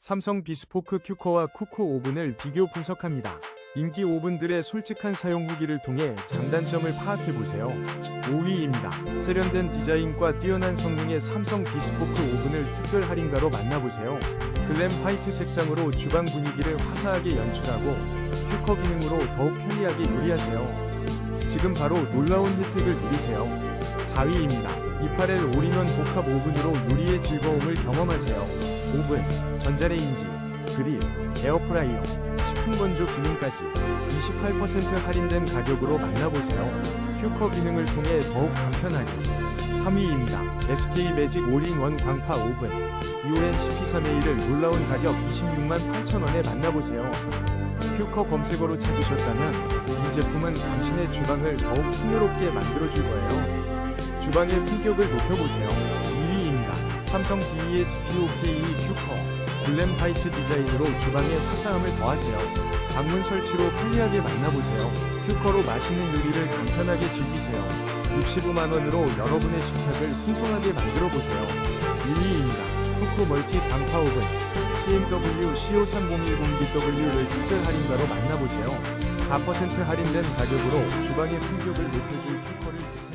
삼성 비스포크 큐커와 쿠커 오븐을 비교 분석합니다. 인기 오븐들의 솔직한 사용 후기를 통해 장단점을 파악해보세요. 5위입니다. 세련된 디자인과 뛰어난 성능의 삼성 비스포크 오븐을 특별 할인가로 만나보세요. 글램 화이트 색상으로 주방 분위기를 화사하게 연출하고 큐커 기능으로 더욱 편리하게 요리하세요. 지금 바로 놀라운 혜택을 누리세요. 4위입니다. 28L 올인원 복합 오븐으로 요리의 즐거움을 경험하세요. 오븐, 전자레인지, 그릴, 에어프라이어, 식품 건조 기능까지 28% 할인된 가격으로 만나보세요. 큐커 기능을 통해 더욱 간편하게 3위입니다. SK 매직 올인원 광파 오븐 EON CP3A를 놀라운 가격 26만 8천원에 만나보세요. 큐커 검색어로 찾으셨다면 이 제품은 당신의 주방을 더욱 풍요롭게 만들어줄 거예요. 주방의 품격을 높여보세요. 2위입니다. 삼성 DES POKE 큐커 블렘 화이트 디자인으로 주방의 화사함을 더하세요. 방문 설치로 편리하게 만나보세요. 큐커로 맛있는 요리를 간편하게 즐기세요. 65만원으로 여러분의 식탁을 풍성하게 만들어보세요. 1위입니다. 쿠쿠 멀티 단파 오븐 CMW CO3010BW를 특별 할인가로 만나보세요. 4% 할인된 가격으로 주방의 품격을 높여줄 큐커를